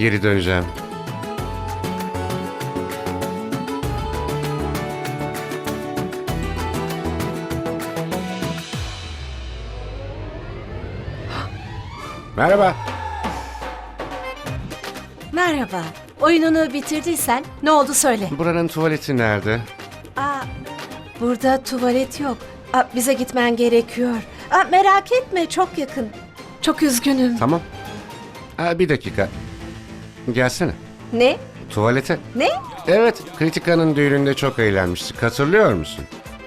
Geri döneceğim. Merhaba. Merhaba. Oyununu bitirdiysen ne oldu söyle. Buranın tuvaleti nerede? Aa, burada tuvalet yok. Aa, bize gitmen gerekiyor. Aa, merak etme çok yakın. Çok üzgünüm. Tamam. Aa, bir dakika. Gelsene. Ne? Tuvalete. Ne? Evet, Kritika'nın düğününde çok eğlenmiştik. Hatırlıyor musun?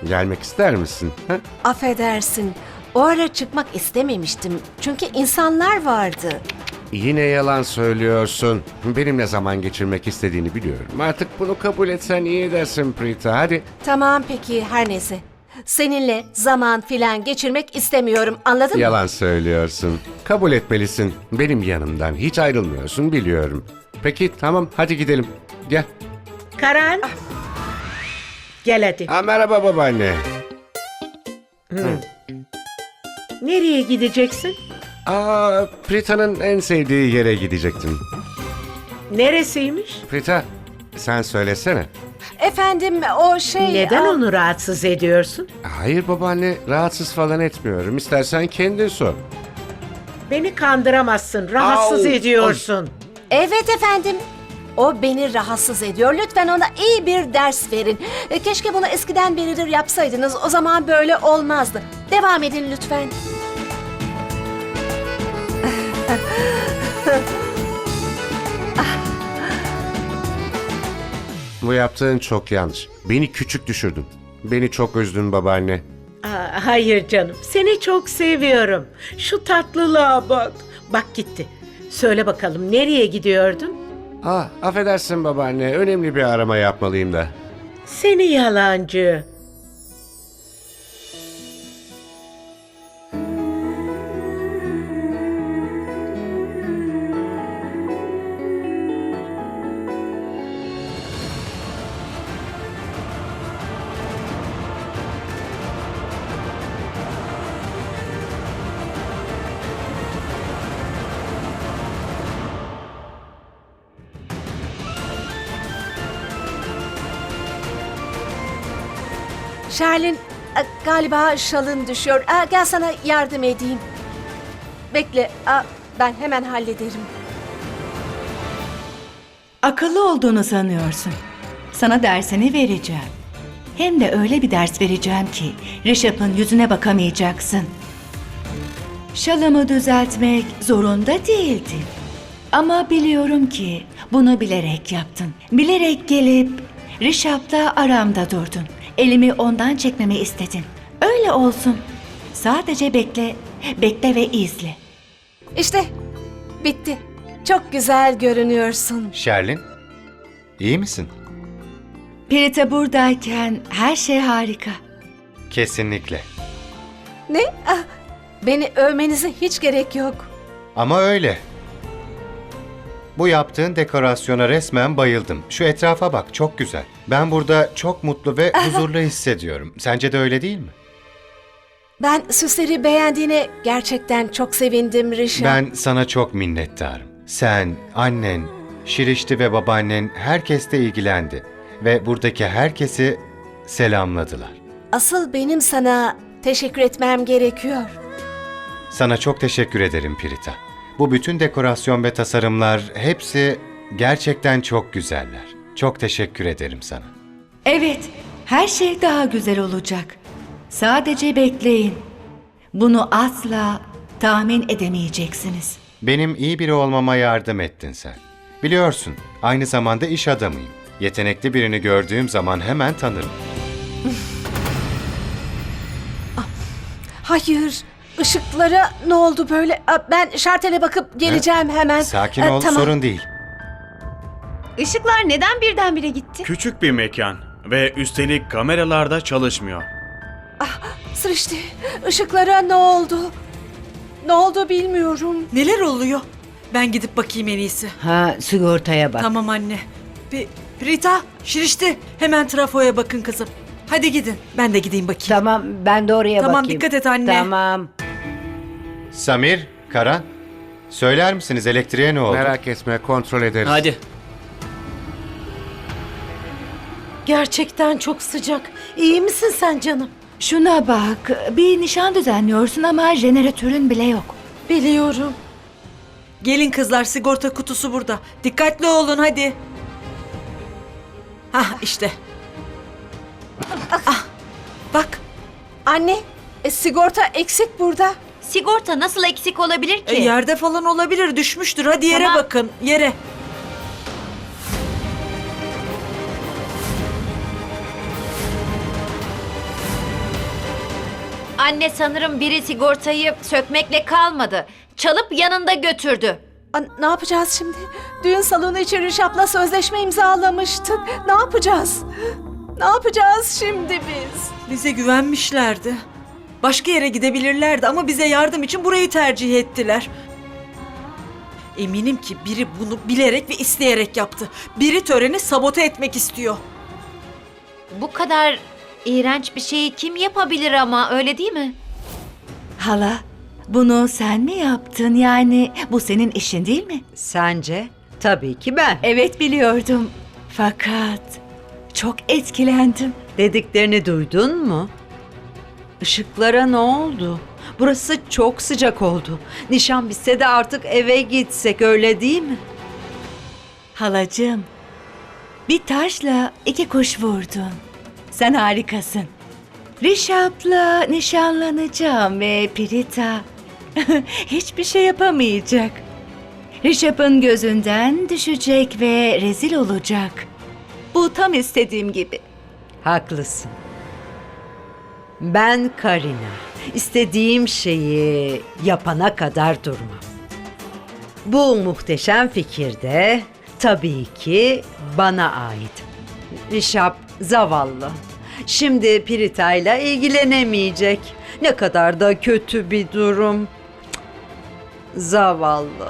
Gelmek ister misin? Ha? Affedersin. O ara çıkmak istememiştim. Çünkü insanlar vardı. Yine yalan söylüyorsun. Benimle zaman geçirmek istediğini biliyorum. Artık bunu kabul etsen iyi edersin Prita. Hadi. Tamam peki her neyse. Seninle zaman filan geçirmek istemiyorum anladın mı? Yalan söylüyorsun. Kabul etmelisin. Benim yanımdan hiç ayrılmıyorsun biliyorum. Peki tamam hadi gidelim. Gel. Karan. Gel hadi. Ha, merhaba babaanne. Nereye gideceksin? Aa, Prita'nın en sevdiği yere gidecektim. Neresiymiş? Prita sen söylesene. Efendim o şey... Neden onu rahatsız ediyorsun? Hayır babaanne rahatsız falan etmiyorum. İstersen kendin sor. Beni kandıramazsın. Rahatsız Au, ediyorsun. Evet efendim. O beni rahatsız ediyor. Lütfen ona iyi bir ders verin. E, Keşke bunu eskiden beridir yapsaydınız. O zaman böyle olmazdı. Devam edin lütfen. Bu yaptığın çok yanlış. Beni küçük düşürdün. Beni çok üzdün babaanne. Aa, hayır canım. Seni çok seviyorum. Şu tatlılığa bak. Bak gitti. Söyle bakalım nereye gidiyordun? Ah, affedersin babaanne. Önemli bir arama yapmalıyım da. Seni yalancı. Sherlin e, galiba şalın düşüyor. E, Gel sana yardım edeyim. Bekle. Ben hemen hallederim. Akıllı olduğunu sanıyorsun. Sana dersini vereceğim. Hem de öyle bir ders vereceğim ki Rişap'ın yüzüne bakamayacaksın. Şalımı düzeltmek zorunda değildin. Ama biliyorum ki bunu bilerek yaptın. Bilerek gelip Rişap'la aramda durdun. Elimi ondan çekmemi istedin. Öyle olsun. Sadece bekle, bekle ve izle. İşte bitti. Çok güzel görünüyorsun. Şerlin, iyi misin? Pirita buradayken her şey harika. Kesinlikle. Ne? Ah, Beni övmenize hiç gerek yok. Ama öyle. Bu yaptığın dekorasyona resmen bayıldım. Şu etrafa bak, çok güzel. Ben burada çok mutlu ve huzurlu hissediyorum. Sence de öyle değil mi? Ben süsleri beğendiğine gerçekten çok sevindim Rişa. Ben sana çok minnettarım. Sen, annen, Şirişti ve babaannen herkes de ilgilendi. Ve buradaki herkesi selamladılar. Asıl benim sana teşekkür etmem gerekiyor. Sana çok teşekkür ederim Pirita. Bu bütün dekorasyon ve tasarımlar hepsi gerçekten çok güzeller. Çok teşekkür ederim sana. Evet, her şey daha güzel olacak. Sadece bekleyin. Bunu asla tahmin edemeyeceksiniz. Benim iyi biri olmama yardım ettin sen. Biliyorsun, aynı zamanda iş adamıyım. Yetenekli birini gördüğüm zaman hemen tanırım. Hayır, ışıklara ne oldu böyle? Aa, Ben şartele bakıp geleceğim hemen. Sakin Ee, ol, tamam. sorun değil. Işıklar neden birdenbire gitti? Küçük bir mekan ve üstelik kameralar da çalışmıyor. Sırıştı. Işıklara ne oldu? Ne oldu bilmiyorum. Neler oluyor? Ben gidip bakayım en iyisi. Ha sigortaya bak. Tamam anne. P- Rita, Şirişti. Hemen trafoya bakın kızım. Hadi gidin. Ben de gideyim bakayım. Tamam ben de oraya Tamam, bakayım. dikkat et anne. Tamam. Samir, Karan, Söyler misiniz elektriğe ne oldu? Merak etme kontrol ederiz. Hadi. Gerçekten çok sıcak. İyi misin sen canım? Şuna bak, bir nişan düzenliyorsun ama jeneratörün bile yok. Biliyorum. Gelin kızlar sigorta kutusu burada. Dikkatli olun hadi. Hah işte. Ah, bak Anne, e, sigorta eksik burada. Sigorta nasıl eksik olabilir e, ki? yerde falan olabilir düşmüştür. Hadi yere Tamam. bakın yere. Anne sanırım biri sigortayı sökmekle kalmadı. Çalıp yanında götürdü. A, ne yapacağız şimdi? Düğün salonu için Rişap'la sözleşme imzalamıştık. Ne yapacağız? Ne yapacağız şimdi biz? Bize güvenmişlerdi. Başka yere gidebilirlerdi ama bize yardım için burayı tercih ettiler. Eminim ki biri bunu bilerek ve isteyerek yaptı. Biri töreni sabote etmek istiyor. Bu kadar iğrenç bir şeyi kim yapabilir ama öyle değil mi? Hala, bunu sen mi yaptın? Yani bu senin işin değil mi? Sence? Tabii ki ben. Evet biliyordum. Fakat çok etkilendim. Dediklerini duydun mu? Işıklara ne oldu? Burası çok sıcak oldu. Nişan bitse de artık eve gitsek öyle değil mi? Halacığım, bir taşla iki kuş vurdun. Sen harikasın. Rişap'la nişanlanacağım ve Prita hiçbir şey yapamayacak. Rişap'ın gözünden düşecek ve rezil olacak. Bu tam istediğim gibi. Haklısın. Ben Karina. İstediğim şeyi yapana kadar durmam. Bu muhteşem fikir de tabii ki bana ait. Rişap zavallı. Şimdi Prita ile ilgilenemeyecek. Ne kadar da kötü bir durum. Zavallı.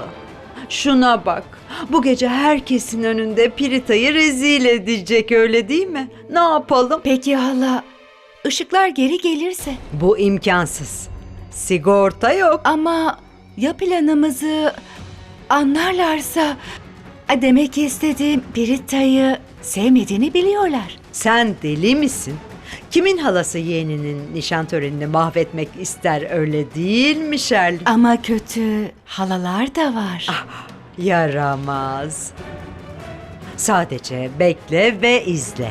Şuna bak. Bu gece herkesin önünde Prita'yı rezil edecek öyle değil mi? Ne yapalım? Peki hala, ışıklar geri gelirse? Bu imkansız. Sigorta yok. Ama ya planımızı anlarlarsa? Demek istediğim Prita'yı sevmediğini biliyorlar. Sen deli misin? Kimin halası yeğeninin nişan törenini mahvetmek ister öyle değil mi Shirley? Ama kötü halalar da var. Yaramaz. Sadece bekle ve izle.